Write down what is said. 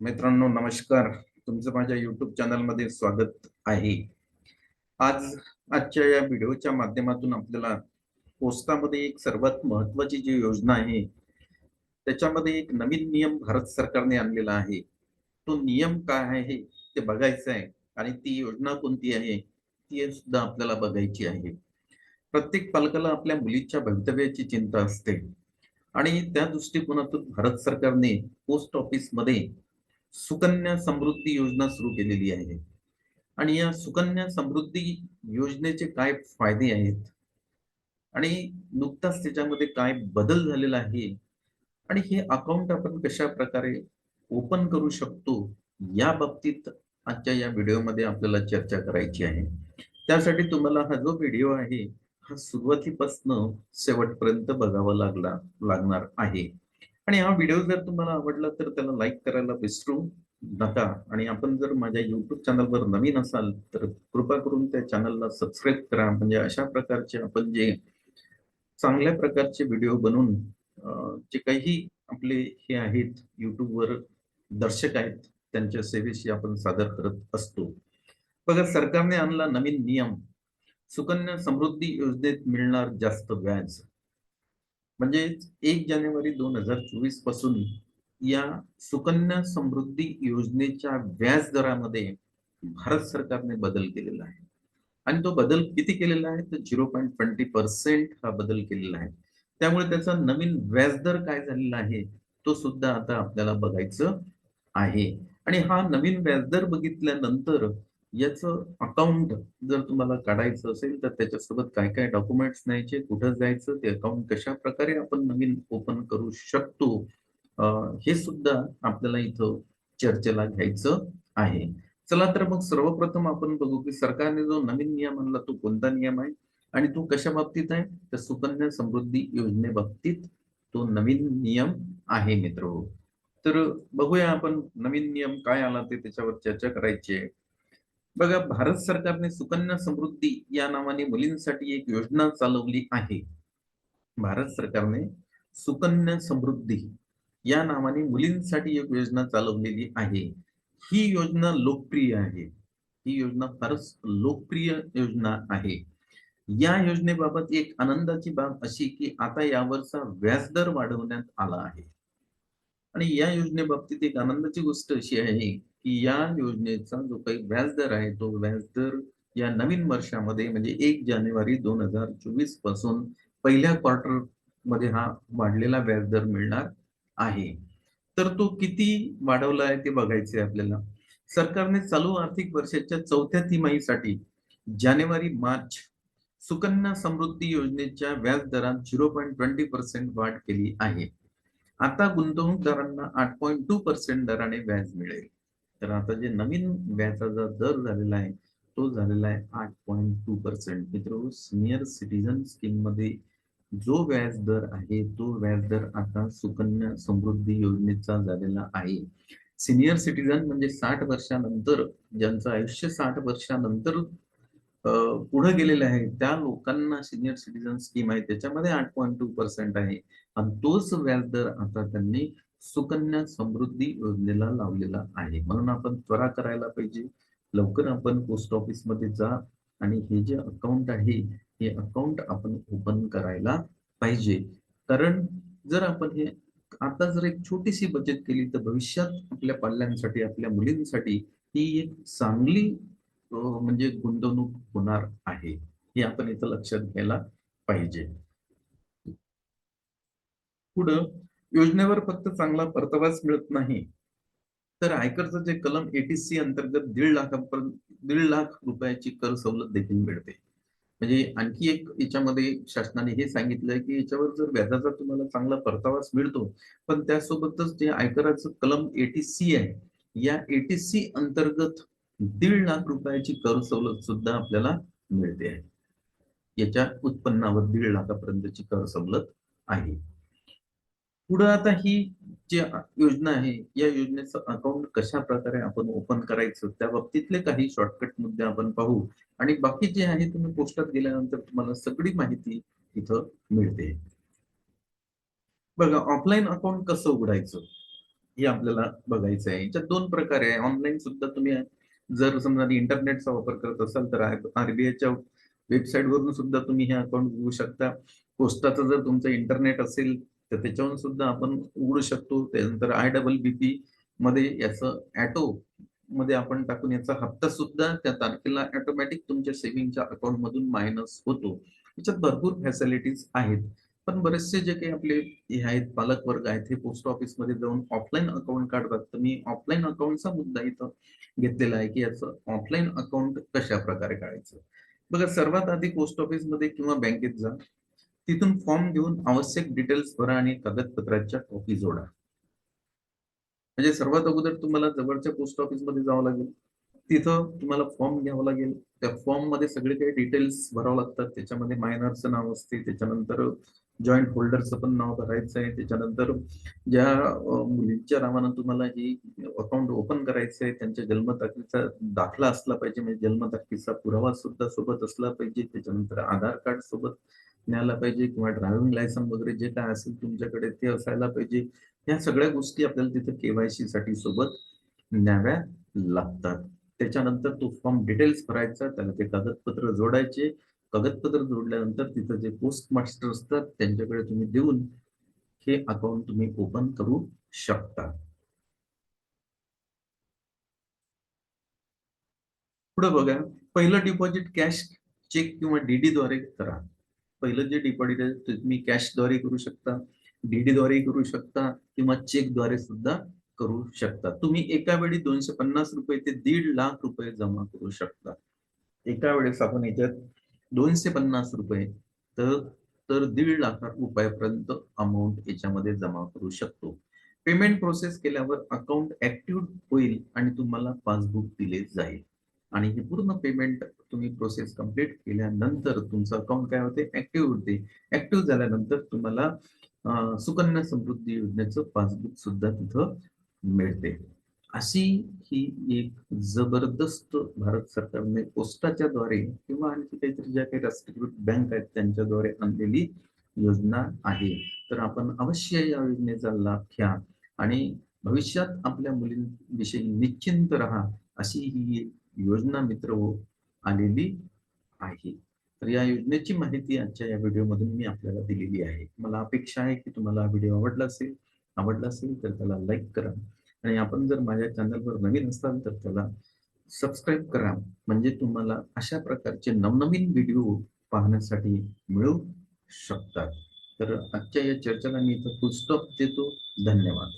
मित्रांनो नमस्कार. तुमचं माझ्या युट्यूब चॅनलमध्ये स्वागत आहे. आज आजच्या या व्हिडिओच्या माध्यमातून आपल्याला पोस्टामध्ये एक सर्वात महत्वाची जी योजना आहे त्याच्यामध्ये एक नवीन नियम भारत सरकारने आणलेला आहे. तो नियम काय आहे ते बघायचं आहे आणि ती योजना कोणती आहे ती सुद्धा आपल्याला बघायची आहे. प्रत्येक पालकाला आपल्या मुलीच्या भवितव्याची चिंता असते. आणि त्या दृष्टिकोनातून भारत सरकारने पोस्ट ऑफिसमध्ये सुकन्या समृद्धी योजना सुरू केलेली आहे. आणि या सुकन्या समृद्धी योजनेचे काय फायदे आहेत? आणि नुकताच त्याच्यामध्ये काय बदल झालेला आहे? आणि हे अकाउंट आपण कशा प्रकारे ओपन करू शकतो? या बाबतीत आजच्या या व्हिडिओमध्ये आपल्याला चर्चा करायची आहे. त्यासाठी तुम्हाला हा जो व्हिडिओ आहे हा सुरुवातीपासून शेवटपर्यंत बघावा लागला लागणार आहे. आणि हा व्हिडिओ जर तुम्हाला आवडला तर त्याला लाईक करायला विसरू नका. आणि आपण जर माझ्या युट्यूब चॅनलवर नवीन असाल तर कृपा करून त्या चॅनलला सबस्क्राईब करा. म्हणजे अशा प्रकारचे आपण जे चांगल्या प्रकारचे व्हिडिओ बनवून जे काही आपले हे आहेत युट्यूबवर दर्शक आहेत त्यांच्या सेवेशी आपण सादर करत असतो. बघा सरकारने आणला नवीन नियम. सुकन्या समृद्धी योजनेत मिळणार जास्त व्याज. म्हणजे एक जानेवारी दोन हजार चोवीसपासून या सुकन्या समृद्धी योजनेच्या व्याज दरामध्ये भारत सरकारने बदल केलेला आहे. आणि तो बदल किती केलेला आहे? तर झिरो पॉईंट ट्वेंटी पर्सेंट हा बदल केलेला आहे. त्यामुळे त्याचा नवीन व्याजदर काय झालेला आहे? तो सुद्धा आता आपल्याला बघायचं आहे. आणि हा नवीन व्याजदर बघितल्यानंतर याचं अकाउंट जर तुम्हाला काढायचं असेल तर त्याच्यासोबत काय काय डॉक्युमेंट्स न्यायचे कुठं जायचं ते अकाउंट कशा प्रकारे आपण नवीन ओपन करू शकतो हे सुद्धा आपल्याला इथं चर्चेला घ्यायचं आहे. चला तर मग सर्वप्रथम आपण बघू की सरकारने जो नवीन नियम आणला तो कोणता नियम आहे? आणि तो कशा बाबतीत आहे? तर सुकन्या समृद्धी योजने बाबतीत तो नवीन नियम आहे मित्र. तर बघूया आपण नवीन नियम काय आला ते त्याच्यावर चर्चा करायची आहे. बघा भारत सरकारने सुकन्या समृद्धी या नावाने मुलींसाठी एक योजना चालवली आहे. भारत सरकारने सुकन्या समृद्धी या नावाने मुलींसाठी एक योजना चालवलेली आहे. ही योजना लोकप्रिय आहे. ही योजना फारच लोकप्रिय योजना आहे. या योजनेबाबत एक आनंदाची बाब अशी की आता यावरचा व्याजदर वाढवण्यात आला आहे. आणि या योजनेबाबतीत एक आनंदाची गोष्ट अशी आहे की या योजनेचा जो काही व्याजदर आहे तो व्याजदर या नवीन वर्षामध्ये म्हणजे एक जानेवारी दोन हजार चोवीसपासून पहिल्या क्वार्टरमध्ये हा वाढलेला व्याजदर मिळणार आहे. तर तो किती वाढवला आहे ते बघायचे आपल्याला. सरकारने चालू आर्थिक वर्षाच्या चौथ्या तिमाहीसाठी जानेवारी मार्च सुकन्या समृद्धी योजनेच्या व्याज दरात झिरो पॉईंट ट्वेंटी पर्सेंट वाढ केली आहे. आता गुंतवणूकदारांना आठ पॉईंट टू पर्सेंट दराने व्याज मिळेल. तर आता जे नवीन व्याजाचा दर झालेला आहे तो झालेला आहे आठ पॉईंट टू पर्सेंट मित्र सिनियर सिटीजन स्कीममध्ये जो व्याज दर आहे तो व्याज दर आता सुकन्या समृद्धी योजनेचा झालेला आहे. सिनियर सिटीजन म्हणजे साठ वर्षानंतर ज्यांचं आयुष्य साठ वर्षानंतर पुढे गेलेले आहे त्या लोकांना सिनियर सिटीजन स्कीम आहे त्याच्यामध्ये आठ पॉईंट टू पर्सेंट आहे. आणि तोच व्याज दर आता त्यांनी सुकन्या समृद्धी योजनेला लावलेला आहे. म्हणून आपण त्वरा करायला पाहिजे. लवकर आपण पोस्ट ऑफिसमध्ये जा आणि हे जे अकाउंट आहे हे अकाउंट आपण ओपन करायला पाहिजे. कारण जर आपण हे आता जर एक छोटीशी बचत केली तर भविष्यात आपल्या पाल्यांसाठी आपल्या मुलींसाठी ही एक चांगली म्हणजे गुंतवणूक होणार आहे. हे आपण इथं लक्षात घ्यायला पाहिजे. पुढं योजनेवर फक्त चांगला परतावाच मिळत नाही. तर आयकरचं जे कलम एटीसी अंतर्गत दीड लाखापर्यंत दीड लाख रुपयाची कर सवलत देखील मिळते. म्हणजे आणखी एक याच्यामध्ये शासनाने हे सांगितलंय की याच्यावर जर व्याजाचा तुम्हाला चांगला परतावाच मिळतो पण त्यासोबतच जे आयकराचं कलम एटीसी आहे या एटीसी अंतर्गत दीड लाख रुपयाची कर सवलत सुद्धा आपल्याला मिळते. आहे याच्या उत्पन्नावर दीड लाखापर्यंतची कर सवलत आहे. पुढे आता ही जी योजना आहे या योजनेचं अकाउंट कशा प्रकारे आपण ओपन करायचं त्या बाबतीतले काही शॉर्टकट मुद्दे आपण पाहू. आणि बाकी जे आहे तुम्ही पोस्टात गेल्यानंतर तुम्हाला सगळी माहिती इथं मिळते. बघा ऑफलाईन अकाउंट कसं उघडायचं? हे आपल्याला बघायचं आहे याच्यात दोन प्रकारे आहे. ऑनलाईन सुद्धा तुम्ही जर समजा इंटरनेटचा वापर करत असाल तर आरबीआयच्या वेबसाईट वरून सुद्धा तुम्ही हे अकाउंट उघडू शकता. पोस्टाचं जर तुमचं इंटरनेट असेल तर त्याच्यावरून सुद्धा आपण उघडू शकतो. त्यानंतर आय डबल बी पी मध्ये याचं ऍटो मध्ये आपण टाकून याचा हप्ता सुद्धा त्या तारखेला ऑटोमॅटिक तुमच्या सेव्हिंगच्या अकाउंट मधून मायनस होतो. याच्यात भरपूर फॅसिलिटीज आहेत. पण बरेचसे जे काही आपले हे आहेत पालक वर्ग आहेत हे पोस्ट ऑफिसमध्ये जाऊन ऑफलाईन अकाउंट काढतात. तर मी ऑफलाईन अकाउंटचा मुद्दा इथं घेतलेला आहे की याचं ऑफलाईन अकाउंट कशा प्रकारे काढायचं? बघा सर्वात आधी पोस्ट ऑफिसमध्ये किंवा बँकेत जा. तिथून फॉर्म घेऊन आवश्यक डिटेल्स भरा आणि कागदपत्राच्या कॉपी जोडा. म्हणजे सर्वात अगोदर तुम्हाला जवळच्या पोस्ट ऑफिसमध्ये जावं लागेल. तिथं तुम्हाला फॉर्म घ्यावा लागेल. त्या फॉर्ममध्ये सगळे काही डिटेल्स भरावं लागतात. त्याच्यामध्ये मायनरचं नाव असते. त्याच्यानंतर जॉईंट होल्डरचं पण नाव भरायचं आहे. त्याच्यानंतर ज्या मुलींच्या नावानं तुम्हाला ही अकाउंट ओपन करायचं आहे त्यांच्या जन्मतारखेचा दाखला असला पाहिजे. म्हणजे जन्मतारखेचा पुरावा सुद्धा सोबत असला पाहिजे. त्याच्यानंतर आधार कार्ड सोबत न्यायला पाहिजे किंवा ड्रायव्हिंग लायसन वगैरे जे काय असेल तुमच्याकडे ते असायला पाहिजे. या सगळ्या गोष्टी आपल्याला तिथे केवायसी साठी सोबत न्याव्या लागतात. त्याच्यानंतर तो फॉर्म डिटेल्स भरायचा त्याला ते कागदपत्र जोडायचे. कागदपत्र जोडल्यानंतर तिथं जे पोस्ट मास्टर असतात त्यांच्याकडे तुम्ही देऊन हे अकाउंट तुम्ही ओपन करू शकता. पुढे बघा पहिलं डिपॉझिट कॅश चेक किंवा डीडी द्वारे करा. पहिलं जे डिपॉझिट आहे ते तुम्ही कॅशद्वारे करू शकता डीडी द्वारे करू शकता किंवा चेकद्वारे सुद्धा करू शकता. तुम्ही एका वेळी दोनशे पन्नास रुपये ते दीड लाख रुपये जमा करू शकता. एका वेळेस आपण याच्यात दोनशे पन्नास रुपये तर तर दीड लाख रुपयापर्यंत अमाऊंट याच्यामध्ये जमा करू शकतो. पेमेंट प्रोसेस केल्यावर अकाउंट ऍक्टिव्ह होईल आणि तुम्हाला पासबुक दिले जाईल. आणि हे पूर्ण पेमेंट तुम्ही प्रोसेस कंप्लीट केल्यानंतर तुमचं अकाउंट काय होते? ऍक्टिव्ह होते. ऍक्टिव्ह झाल्यानंतर तुम्हाला सुकन्या समृद्धी योजनेचं पासबुक सुद्धा तिथं मिळते. अशी ही एक जबरदस्त भारत सरकारने पोस्टाच्या द्वारे किंवा आणखी काहीतरी ज्या काही राष्ट्रीयकृत बँक आहेत त्यांच्याद्वारे आणलेली योजना आहे. तर आपण अवश्य या योजनेचा लाभ घ्या आणि भविष्यात आपल्या मुलींविषयी निश्चिंत राहा अशी ही योजना मित्र हो आलेली आहे. तर या योजनेची माहिती आजच्या या व्हिडिओमधून मी आपल्याला दिलेली आहे. मला अपेक्षा आहे की तुम्हाला हा व्हिडिओ आवडला असेल आवडला असेल तर त्याला लाईक करा. आणि आपण जर माझ्या चॅनलवर नवीन असाल तर त्याला सबस्क्राईब करा. म्हणजे तुम्हाला अशा प्रकारचे नवनवीन व्हिडिओ पाहण्यासाठी मिळू शकतात. तर आजच्या या चर्चेला मी इथं फुल स्टॉप देतो. धन्यवाद.